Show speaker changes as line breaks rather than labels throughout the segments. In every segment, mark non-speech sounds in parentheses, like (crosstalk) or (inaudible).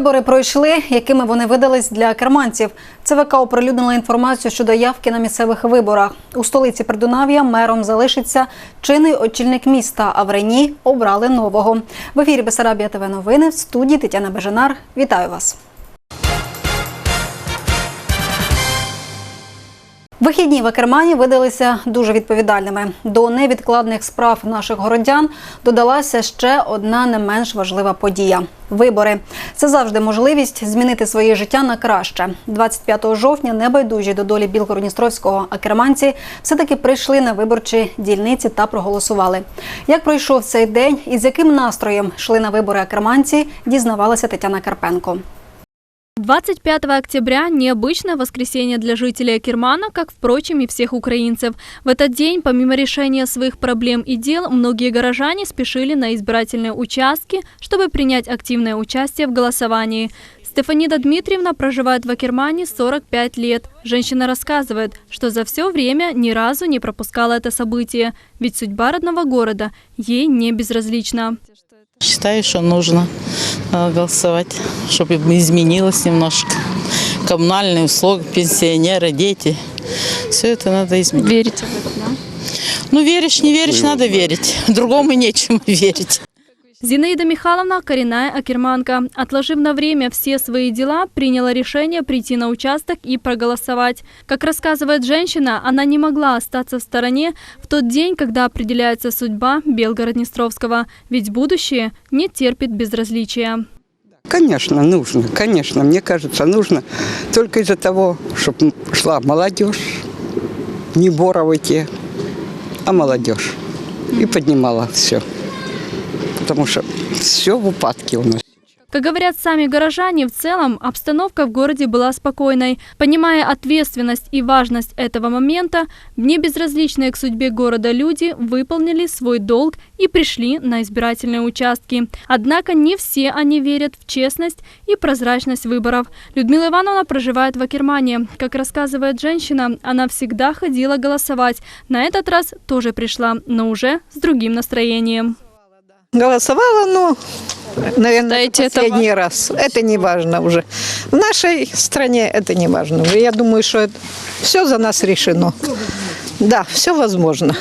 Вибори пройшли, якими вони видались для керманців. ЦВК оприлюднила інформацію щодо явки на місцевих виборах. У столиці Придунав'я мером залишиться чинний очільник міста, а в Рені обрали нового. В ефірі Бесарабія ТВ новини в студії Тетяна Бежанар. Вітаю вас. Вихідні в Акермані видалися дуже відповідальними. До невідкладних справ наших городян додалася ще одна не менш важлива подія вибори. Це завжди можливість змінити своє життя на краще. 25 жовтня небайдужі до долі Білгородністровського акерманці все-таки прийшли на виборчі дільниці та проголосували. Як пройшов цей день і з яким настроєм йшли на вибори акерманці, дізнавалася Тетяна Карпенко.
25 октября – необычное воскресенье для жителей Акермана, как, впрочем, и всех украинцев. В этот день, помимо решения своих проблем и дел, многие горожане спешили на избирательные участки, чтобы принять активное участие в голосовании. Стефанида Дмитриевна проживает в Акермане 45 лет. Женщина рассказывает, что за все время ни разу не пропускала это событие, ведь судьба родного города ей не безразлична.
Считаю, что нужно э, голосовать, чтобы изменилось немножко. Коммунальные услуги, пенсионеры, дети. Все это надо изменить.
Верите в это, да?
Ну, веришь, не веришь, надо верить. (laughs) Другому нечем верить.
Зинаида Михайловна – коренная акерманка. Отложив на время все свои дела, приняла решение прийти на участок и проголосовать. Как рассказывает женщина, она не могла остаться в стороне в тот день, когда определяется судьба Белгород-Днестровского, ведь будущее не терпит безразличия.
Конечно, нужно, конечно, мне кажется, нужно только из-за того, чтобы шла молодежь, не Боровы те, а молодежь. И поднимала все. Потому что все в упадке у нас.
Как говорят сами горожане, в целом обстановка в городе была спокойной. Понимая ответственность и важность этого момента, не безразличные к судьбе города люди выполнили свой долг и пришли на избирательные участки. Однако не все они верят в честность и прозрачность выборов. Людмила Ивановна проживает в Акермане. Как рассказывает женщина, она всегда ходила голосовать. На этот раз тоже пришла, но уже с другим настроением.
Голосовала, но, наверное,
Считаете, это
последний раз. Это не важно уже. В нашей стране это не важно. уже. Я думаю, что все за нас решено. Да, все возможно.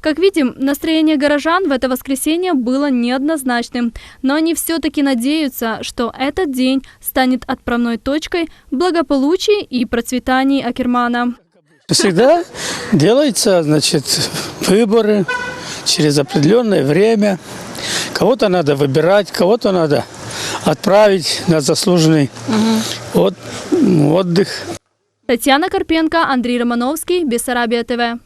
Как видим, настроение горожан в это воскресенье было неоднозначным, но они все-таки надеются, что этот день станет отправной точкой в благополучии и процветании Акермана.
Всегда делаются, значит, выборы через определенное время. Кого-то надо выбирать, кого-то надо отправить на заслуженный от- отдых.
Татьяна Карпенко, Андрей Романовский, Бессарабия ТВ.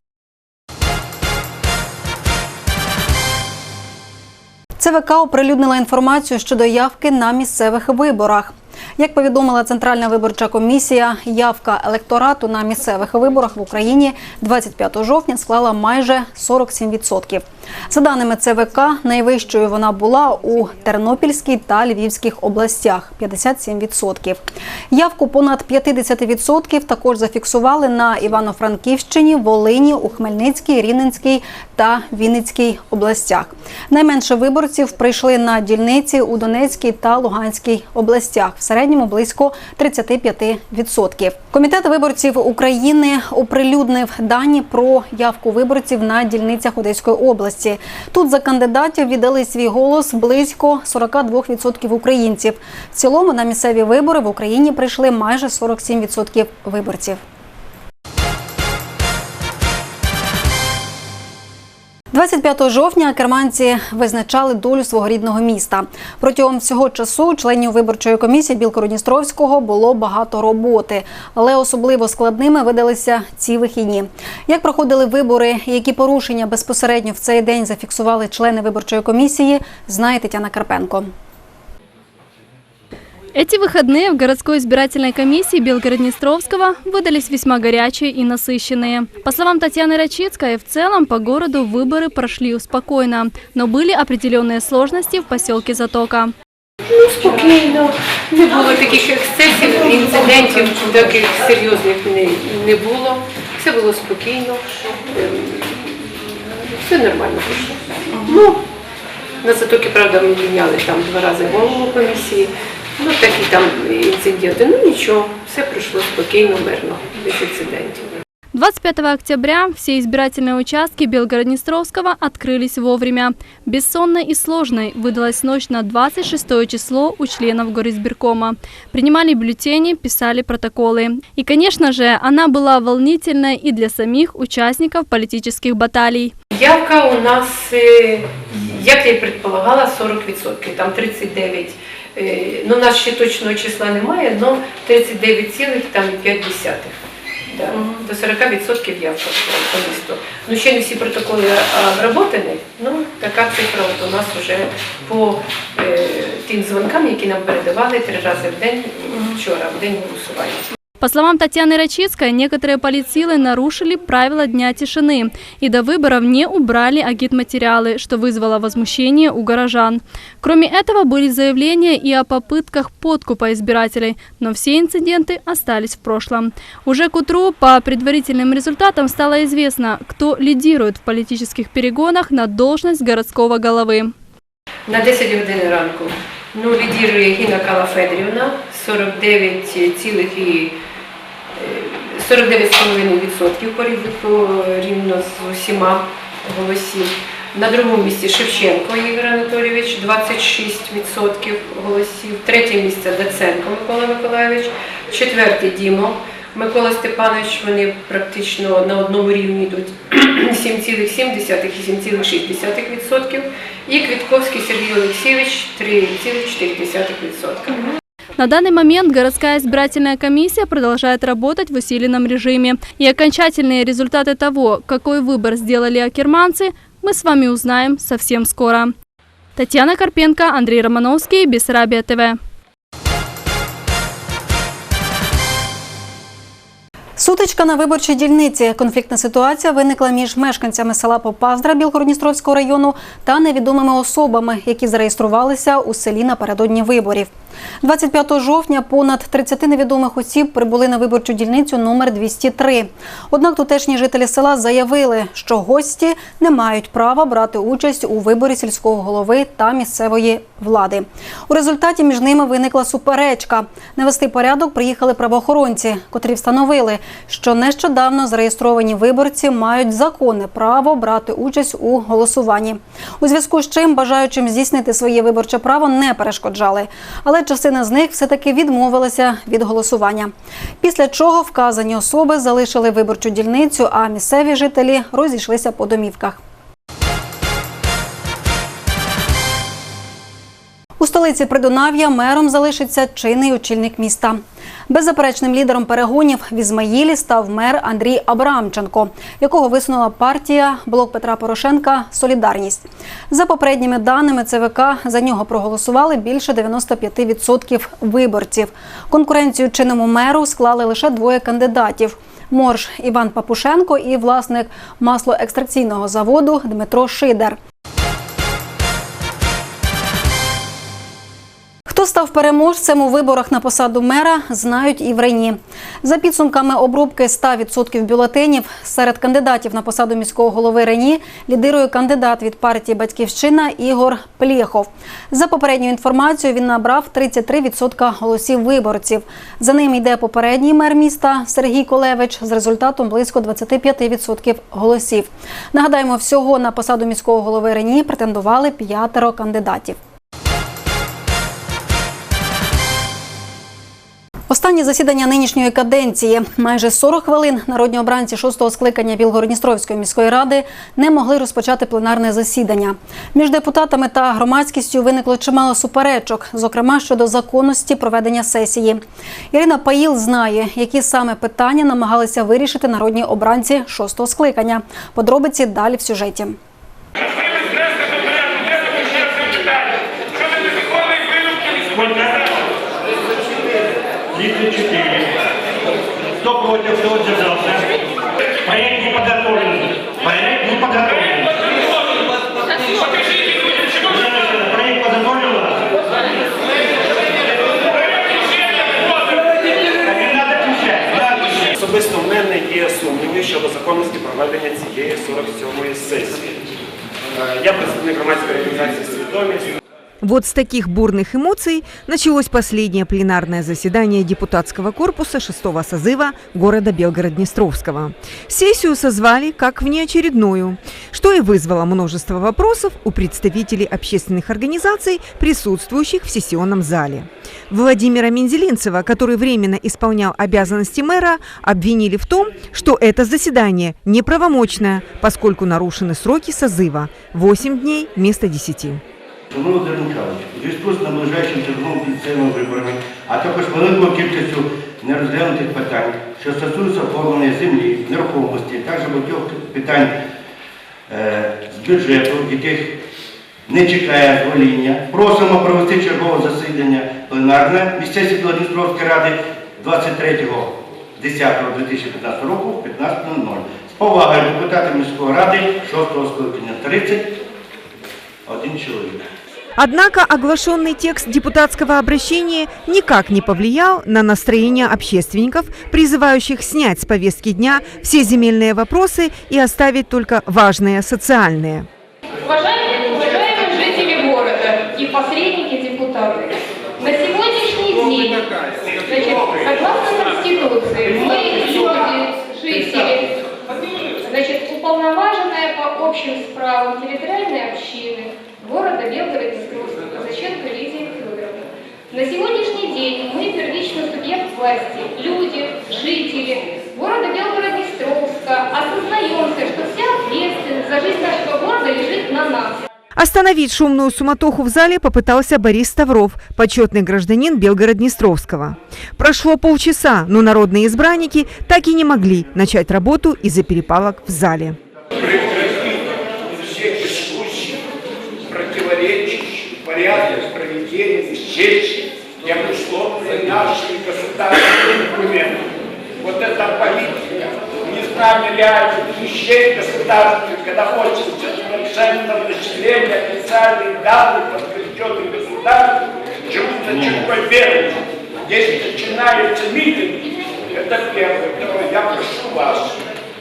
ЦВК оприлюднила інформацію щодо явки на місцевих виборах. Як повідомила Центральна виборча комісія, явка електорату на місцевих виборах в Україні 25 жовтня склала майже 47%. За даними ЦВК, найвищою вона була у Тернопільській та Львівських областях 57%. Явку понад 50% також зафіксували на Івано-Франківщині, Волині, у Хмельницькій, Рівненській та Вінницькій областях. Найменше виборців прийшли на дільниці у Донецькій та Луганській областях, в середньому близько 35%. Комітет виборців України оприлюднив дані про явку виборців на дільницях Одеської області. Тут за кандидатів віддали свій голос близько 42% українців. В цілому на місцеві вибори в Україні прийшли майже 47% виборців. 25 жовтня керманці визначали долю свого рідного міста. Протягом всього часу членів виборчої комісії Білкородністровського було багато роботи, але особливо складними видалися ці вихідні. Як проходили вибори, які порушення безпосередньо в цей день зафіксували члени виборчої комісії, знає Тетяна Карпенко.
Эти выходные в городской избирательной комиссии Белгород-Днестровского выдались весьма горячие и насыщенные. По словам Татьяны Рачицкой, в целом по городу выборы прошли спокойно, но были определенные сложности в поселке Затока.
Спокійно, не було таких ексцесів, інцидентів таких серйозних не, не було. Все було спокійно, ем, все нормально пішло. Ну, на затоки, правда, ми міняли там два рази голову комісії, Ну, такі там інциденти. Ну нічого, все пройшло спокійно, мирно, без інцидентів.
25 октября все избирательные участки Белгород-Днестровского открылись вовремя. Бессонной и сложной выдалась ночь на 26 число у членов горизбиркома. Принимали бюллетени, писали протоколы. И, конечно же, она была волнительной и для самих участников политических баталий.
Явка у нас, е, як я і предполагала, 40%, там 39. Е, Ну, у нас ще точного числа немає, але 39,5. Да. До 40% явка по місту. Ну, ще не всі протоколи обработані, ну, така цифра от у нас вже по е, тим дзвонкам, які нам передавали три рази в день вчора, в день голосування.
По словам Татьяны Рачицкой, некоторые политсилы нарушили правила Дня тишины и до выборов не убрали агитматериалы, что вызвало возмущение у горожан. Кроме этого, были заявления и о попытках подкупа избирателей, но все инциденты остались в прошлом. Уже к утру по предварительным результатам стало известно, кто лидирует в политических перегонах на должность городского головы.
На 10 годин ранку. Ну, лідірує Гіна Кала Федорівна, 49,5 49,5% порівняно порівняно з усіма голосів. На другому місці Шевченко Ігор Анатолійович, 26% голосів. Третє місце Даценко Микола Миколайович, четверте Дімо Микола Степанович. Вони практично на одному рівні йдуть (clears throat) 7,7 і 7,6%. І Квітковський Сергій Олексійович 3,4%.
На данный момент городская избирательная комиссия продолжает работать в усиленном режиме. И окончательные результаты того, какой выбор сделали акерманцы, мы с вами узнаем совсем скоро. Татьяна Карпенко, Андрей Романовский, Бессарабия ТВ.
Сутичка на виборчій дільниці. Конфліктна ситуація виникла між мешканцями села Попаздра Білгородністровського району та невідомими особами, які зареєструвалися у селі напередодні виборів. 25 жовтня понад 30 невідомих осіб прибули на виборчу дільницю номер 203. Однак тутешні жителі села заявили, що гості не мають права брати участь у виборі сільського голови та місцевої влади. У результаті між ними виникла суперечка. Навести порядок приїхали правоохоронці, котрі встановили, що нещодавно зареєстровані виборці мають законне право брати участь у голосуванні. У зв'язку з чим бажаючим здійснити своє виборче право не перешкоджали, але частина з них все-таки відмовилася від голосування. Після чого вказані особи залишили виборчу дільницю, а місцеві жителі розійшлися по домівках. У столиці Придунав'я мером залишиться чинний очільник міста. Беззаперечним лідером перегонів в Ізмаїлі став мер Андрій Абрамченко, якого висунула партія Блок Петра Порошенка Солідарність. За попередніми даними ЦВК за нього проголосували більше 95% виборців. Конкуренцію чинному меру склали лише двоє кандидатів. Морж Іван Папушенко і власник маслоекстракційного заводу Дмитро Шидер. Хто став переможцем у виборах на посаду мера, знають і в Рені. За підсумками обробки 100% бюлетенів серед кандидатів на посаду міського голови Рені лідирує кандидат від партії Батьківщина Ігор Плєхов. За попередньою інформацією, він набрав 33% голосів виборців. За ним йде попередній мер міста Сергій Колевич з результатом близько 25% голосів. Нагадаємо, всього на посаду міського голови Рені претендували п'ятеро кандидатів. Останнє засідання нинішньої каденції. Майже 40 хвилин народні обранці шостого скликання Білгородністровської міської ради не могли розпочати пленарне засідання. Між депутатами та громадськістю виникло чимало суперечок, зокрема щодо законності проведення сесії. Ірина Паїл знає, які саме питання намагалися вирішити народні обранці шостого скликання. Подробиці далі в сюжеті.
четыре. Кто против, кто удержался? Проект не подготовлен. Проект не подготовлен. Проект подготовлен? Так не надо кричать. Да.
Особисто в мене є сумніви щодо законності проведення цієї 47-ї сесії. Е, Я представник громадської організації «Свідомість».
Вот с таких бурных эмоций началось последнее пленарное заседание депутатского корпуса шестого созыва города Белгород-Днестровского. Сессию созвали как внеочередную, что и вызвало множество вопросов у представителей общественных организаций, присутствующих в сессионном зале. Владимира Мензелинцева, который временно исполнял обязанности мэра, обвинили в том, что это заседание неправомочное, поскольку нарушены сроки созыва – 8 дней вместо 10.
Володимир Михайлович, у зв'язку з наближаючим черговим кінцевими виборами, а також великою кількістю нерозглянутих питань, що стосуються оформлення землі, нерухомості, також багатьох питань е, з бюджету, яких не чекає звоління, просимо провести чергове засідання пленарне місцевої Білодністровської ради 23.10.2015 року в 15.00. З повагою депутатів міської ради 6-го скликання 30 один чоловік.
Однако оглашенный текст депутатского обращения никак не повлиял на настроение общественников, призывающих снять с повестки дня все земельные вопросы и оставить только важные социальные.
Уважаемые, уважаемые жители города и посредники депутаты, на сегодняшний день, значит, согласно Конституции, мы люди, жители, значит, уполноваженная по общим справам территориальной общины города Белгород-Днестровского Казаченко Лидия Федоровна. На сегодняшний день мы первичный субъект власти, люди, жители города Белгород-Днестровска осознаемся, что вся ответственность за жизнь нашего города лежит на нас.
Остановить шумную суматоху в зале попытался Борис Ставров, почетный гражданин Белгород-Днестровского. Прошло полчаса, но народные избранники так и не могли начать работу из-за перепалок в зале.
порядке проведения сечи для условной нашей государственной документы. Вот эта политика не справляет вещей государственных, когда 80% населения официальные данные подтвержденные государством, чему-то ну. чего верно. Здесь начинаются митинги. Это первое. Второе. Я прошу вас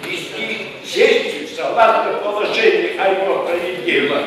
вести сессию согласно положению о его проведении.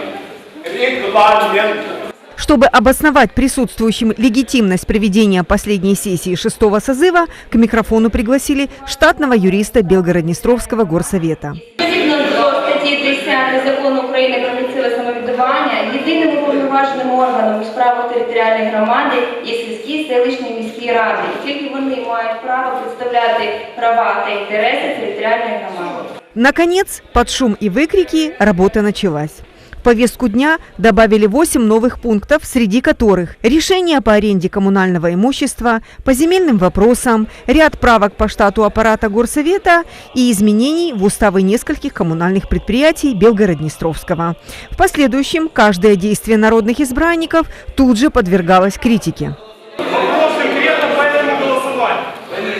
Регламент
Чтобы обосновать присутствующим легитимность проведения последней сессии шестого созыва, к микрофону пригласили штатного юриста Белгород-Днестровского горсовета.
Згідно до статті 30 закону України про місцеве самоврядування, єдиним уповноваженим органом у справах територіальної громади є сільські, селищні і міські ради. І тільки вони мають право представляти права та інтереси територіальної громади.
Наконец, под шум и выкрики работа началась. Повестку дня добавили 8 новых пунктов, среди которых решение по аренде коммунального имущества, по земельным вопросам, ряд правок по штату аппарата Горсовета и изменений в уставы нескольких коммунальных предприятий Белгород-Днестровского. В последующем каждое действие народных избранников тут же подвергалось критике.
Вопрос конкретно по этому голосованию.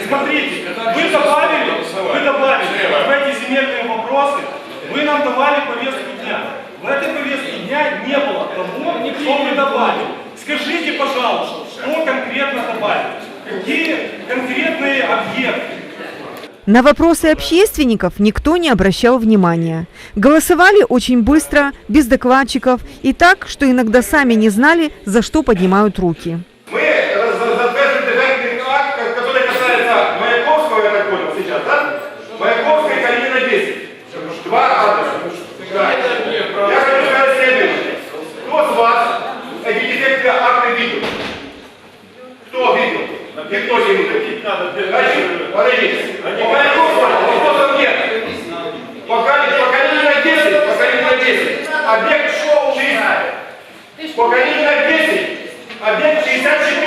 Смотрите, вы добавили, вы добавили в эти земельные вопросы, вы нам давали повестку дня. В этой повестке дня не было того, что вы добавили. Скажите, пожалуйста, что добавили? Какие конкретные объекты?
На вопросы общественников никто не обращал внимания. Голосовали очень быстро, без докладчиков и так, что иногда сами не знали, за что поднимают руки.
Подождите. не Маяковскому вопросов нет. По Кали- по на 10, по Калинина 10. Объект шоу 60. По Калинина 10. Объект 64,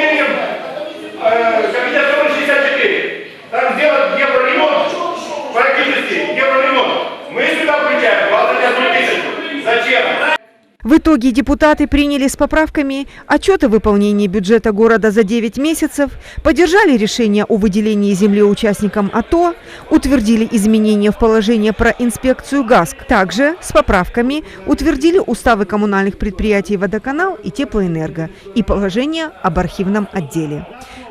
В итоге депутаты приняли с поправками отчет о выполнении бюджета города за 9 месяцев, поддержали решение о выделении земли участникам АТО, утвердили изменения в положение про инспекцию ГАСК. Также с поправками утвердили уставы коммунальных предприятий «Водоканал» и «Теплоэнерго» и положение об архивном отделе.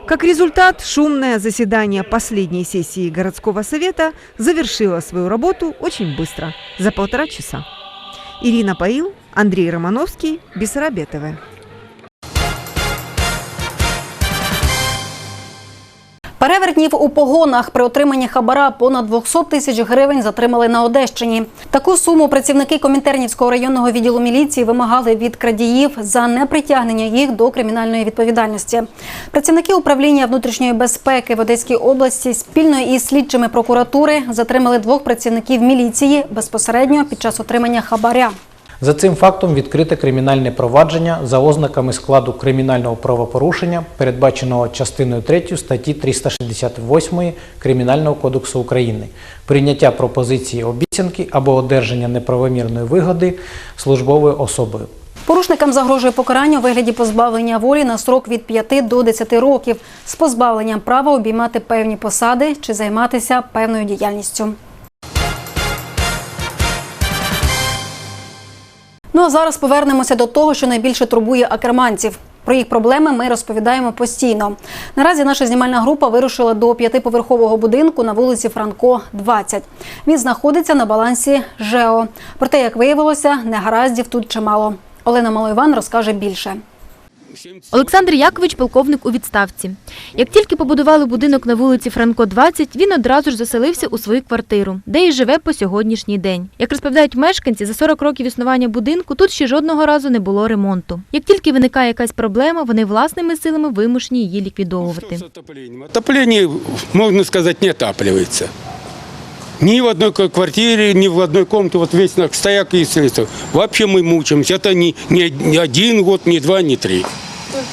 Как результат, шумное заседание последней сессии городского совета завершило свою работу очень быстро, за полтора часа. Ирина Паил, Андрей Романовский, Бессарабия
Перевертнів у погонах при отриманні хабара понад 200 тисяч гривень затримали на Одещині. Таку суму працівники Комінтернівського районного відділу міліції вимагали від крадіїв за непритягнення їх до кримінальної відповідальності. Працівники управління внутрішньої безпеки в Одеській області спільно із слідчими прокуратури затримали двох працівників міліції безпосередньо під час отримання хабаря.
За цим фактом відкрите кримінальне провадження за ознаками складу кримінального правопорушення, передбаченого частиною 3 статті 368 Кримінального кодексу України, прийняття пропозиції обіцянки або одержання неправомірної вигоди службовою особою.
Порушникам загрожує покарання у вигляді позбавлення волі на строк від 5 до 10 років з позбавленням права обіймати певні посади чи займатися певною діяльністю. Ну а зараз повернемося до того, що найбільше турбує акерманців. Про їх проблеми ми розповідаємо постійно. Наразі наша знімальна група вирушила до п'ятиповерхового будинку на вулиці Франко, 20. Він знаходиться на балансі ЖЕО. Проте, як виявилося, негараздів тут чимало. Олена Малойван розкаже більше.
Олександр Якович – полковник у відставці. Як тільки побудували будинок на вулиці Франко, 20, він одразу ж заселився у свою квартиру, де і живе по сьогоднішній день. Як розповідають мешканці, за 40 років існування будинку тут ще жодного разу не було ремонту. Як тільки виникає якась проблема, вони власними силами вимушені її ліквідовувати.
Отопление, можно сказать, не отапливается. Ни в одной квартире, ни в одной комнате, вот весь на стояк и средства. Вообще мы мучаемся. Это не, не один год, не два, не три.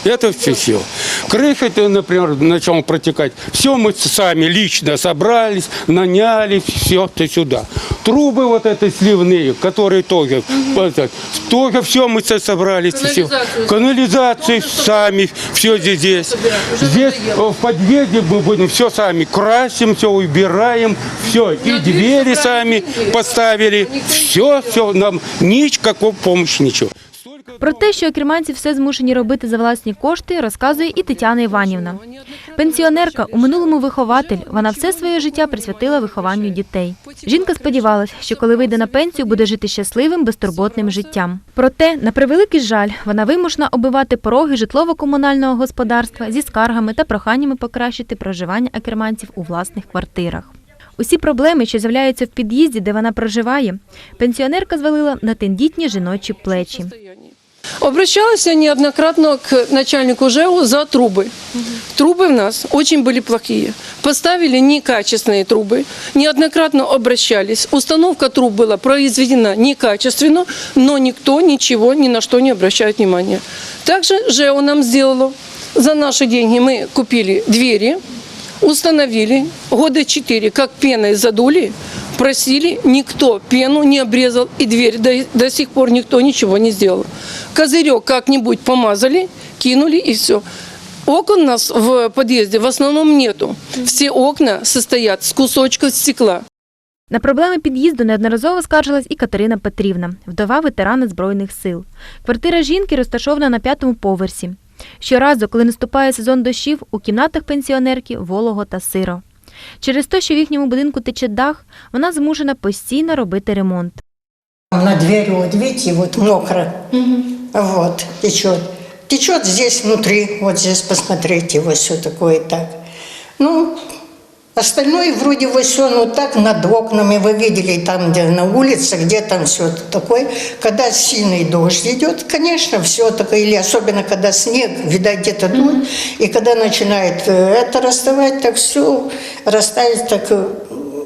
Это все все. Крыша, это, например, начала протекать. Все мы сами лично собрались, наняли, все это сюда. Трубы вот эти сливные, которые тоже, это, тоже все мы со- собрались. Все. Канализацию сами, все здесь. Здесь, здесь в подъезде мы будем все сами красим, все убираем, все. И двери сами поставили. Все, все, нам никакой помощи, ничего.
Про те, що керманці все змушені робити за власні кошти, розказує і Тетяна Іванівна. Пенсіонерка, у минулому вихователь, вона все своє життя присвятила вихованню дітей. Жінка сподівалась, що коли вийде на пенсію, буде жити щасливим, безтурботним життям. Проте, на превеликий жаль, вона вимушена оббивати пороги житлово-комунального господарства зі скаргами та проханнями покращити проживання акерманців у власних квартирах. Усі проблеми, що з'являються в під'їзді, де вона проживає, пенсіонерка звалила на тендітні жіночі плечі.
Обращалась я неоднократно к начальнику ЖЭУ за трубы. Трубы у нас очень были плохие. Поставили некачественные трубы. Неоднократно обращались. Установка труб была произведена некачественно, но никто ничего ни на что не обращает внимания. Также ЖЭУ нам сделало. За наши деньги мы купили двери, установили. Года четыре, как пеной задули, просили, никто пену не обрезал, и дверь до, до сих пор никто ничего не сделал. Козырек как-нибудь помазали, кинули и все. Окон у нас в подъезде в основном нету. Все окна состоят с кусочков стекла.
На проблеми під'їзду неодноразово скаржилась і Катерина Петрівна, вдова ветерана Збройних сил. Квартира жінки розташована на п'ятому поверсі. Щоразу, коли наступає сезон дощів, у кімнатах пенсіонерки волого та сиро. Через те, що в їхньому будинку тече дах, вона змушена постійно робити ремонт.
На двері, вот видите, вот мокро. Вот, течет. Течет здесь внутри, вот здесь посмотрите, вот все такое так. Ну, остальное вроде вот все, ну так над окнами, вы видели там, где на улице, где там все такое. Когда сильный дождь идет, конечно, все такое, или особенно когда снег, видать, где-то дует, и когда начинает э, это расставать, так все растает, так э,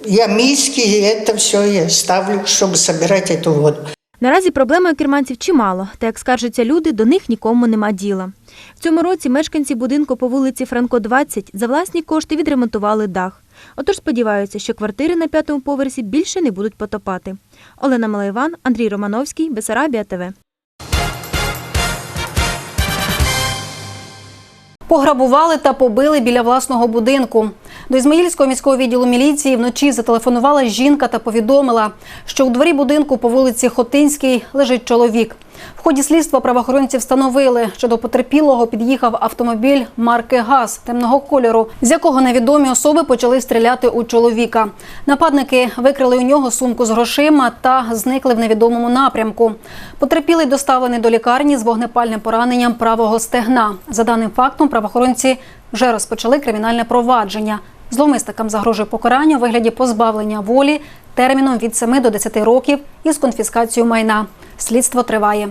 я миски, и это все я ставлю, чтобы собирать эту воду.
Наразі проблеми у керманців чимало, та як скаржаться люди, до них нікому нема діла. В цьому році мешканці будинку по вулиці Франко 20 за власні кошти відремонтували дах. Отож сподіваються, що квартири на п'ятому поверсі більше не будуть потопати. Олена Малайван, Андрій Романовський, Бесарабія ТВ.
Пограбували та побили біля власного будинку. До Ізмаїльського міського відділу міліції вночі зателефонувала жінка та повідомила, що у дворі будинку по вулиці Хотинській лежить чоловік. В ході слідства правоохоронці встановили, що до потерпілого під'їхав автомобіль марки ГАЗ темного кольору, з якого невідомі особи почали стріляти у чоловіка. Нападники викрили у нього сумку з грошима та зникли в невідомому напрямку. Потерпілий доставлений до лікарні з вогнепальним пораненням правого стегна. За даним фактом, правоохоронці вже розпочали кримінальне провадження. Зловмисникам загрожує покарання у вигляді позбавлення волі терміном від 7 до 10 років із конфіскацією майна. Слідство триває.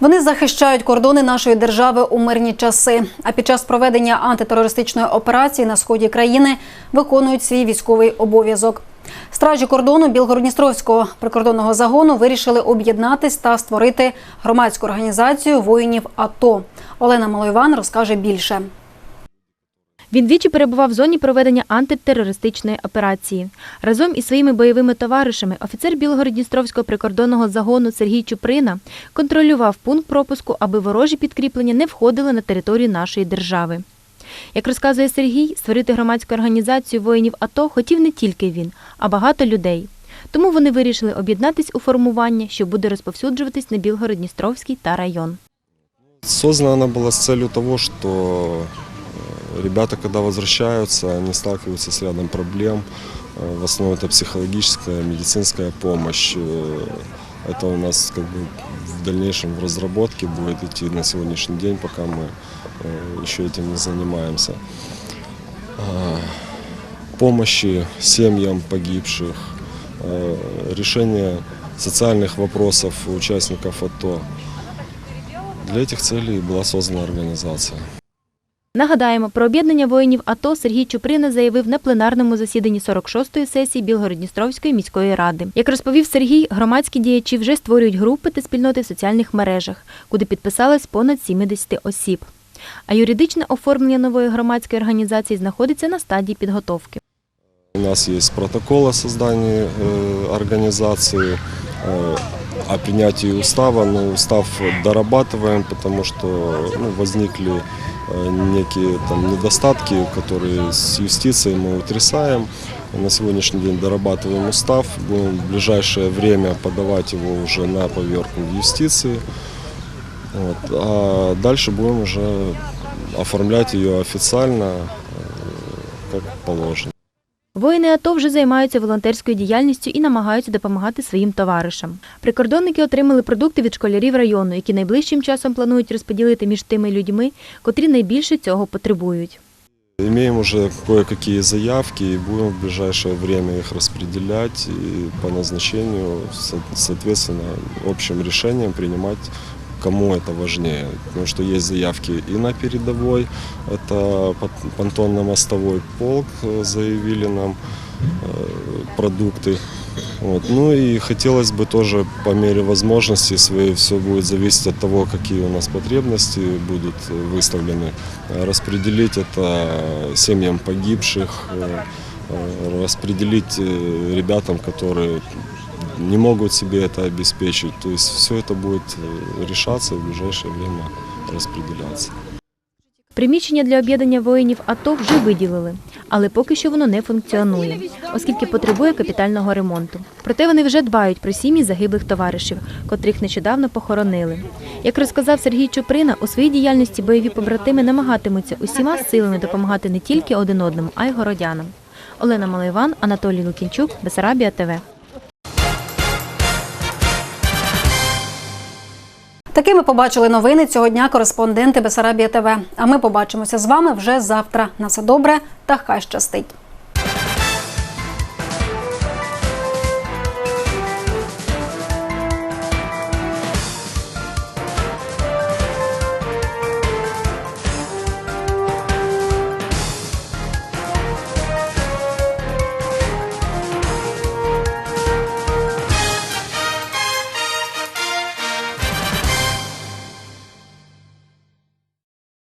Вони захищають кордони нашої держави у мирні часи. А під час проведення антитерористичної операції на сході країни виконують свій військовий обов'язок. Стражі кордону Білгородністровського прикордонного загону вирішили об'єднатись та створити громадську організацію воїнів АТО. Олена Малойван розкаже більше.
Він двічі перебував в зоні проведення антитерористичної операції. Разом із своїми бойовими товаришами офіцер Білгородністровського прикордонного загону Сергій Чуприна контролював пункт пропуску, аби ворожі підкріплення не входили на територію нашої держави. Як розказує Сергій, створити громадську організацію воїнів АТО хотів не тільки він, а багато людей. Тому вони вирішили об'єднатись у формування, що буде розповсюджуватись на Білгородністровський та район.
Создана она была с целью того, что э, ребята, когда возвращаются, они сталкиваются с рядом проблем. Э, В основном это психологическая, медицинская помощь. Э, Это у нас как бы в дальнейшем в разработке будет идти на сегодняшний день, пока мы э, еще этим не занимаемся. А, Помощи семьям погибших, э, решение социальных вопросов участников АТО. Для этих целей была создана организация.
Нагадаємо, про об'єднання воїнів АТО Сергій Чуприна заявив на пленарному засіданні 46-ї сесії Білгородністровської міської ради. Як розповів Сергій, громадські діячі вже створюють групи та спільноти в соціальних мережах, куди підписались понад 70 осіб. А юридичне оформлення нової громадської організації знаходиться на стадії підготовки.
У нас есть протокол о создании э, организации, э, о принятии устава, но устав дорабатываем, потому что ну, возникли э, некие там, недостатки, которые с юстицией мы утрясаем. На сегодняшний день дорабатываем устав, будем в ближайшее время подавать его уже на поверку юстиции. Вот. А дальше будем уже оформлять ее официально, э, как положено.
Воїни АТО вже займаються волонтерською діяльністю і намагаються допомагати своїм товаришам. Прикордонники отримали продукти від школярів району, які найближчим часом планують розподілити між тими людьми, котрі найбільше цього потребують.
Имеем уже кое-какие заявки и будем в ближайшее время их распределять и по назначению, со- соответственно, общим решением принимать, кому это важнее. Потому что есть заявки и на передовой, это пон- понтонно-мостовой полк э, заявили нам э, продукты. Вот. Ну и хотелось бы тоже по мере возможности своей, все будет зависеть от того, какие у нас потребности будут э, выставлены, распределить это семьям погибших, распределить ребятам, которые не могут себе это обеспечить. То есть все это будет э, решаться и в ближайшее время распределяться.
Приміщення для об'єднання воїнів АТО вже виділили, але поки що воно не функціонує, оскільки потребує капітального ремонту. Проте вони вже дбають про сім'ї загиблих товаришів, котрих нещодавно похоронили. Як розказав Сергій Чуприна, у своїй діяльності бойові побратими намагатимуться усіма силами допомагати не тільки один одному, а й городянам. Олена Малайван, Анатолій Лукінчук, Бесарабія ТВ.
Такими побачили новини цього дня кореспонденти Бесарабія ТВ. А ми побачимося з вами вже завтра. На все добре та хай щастить.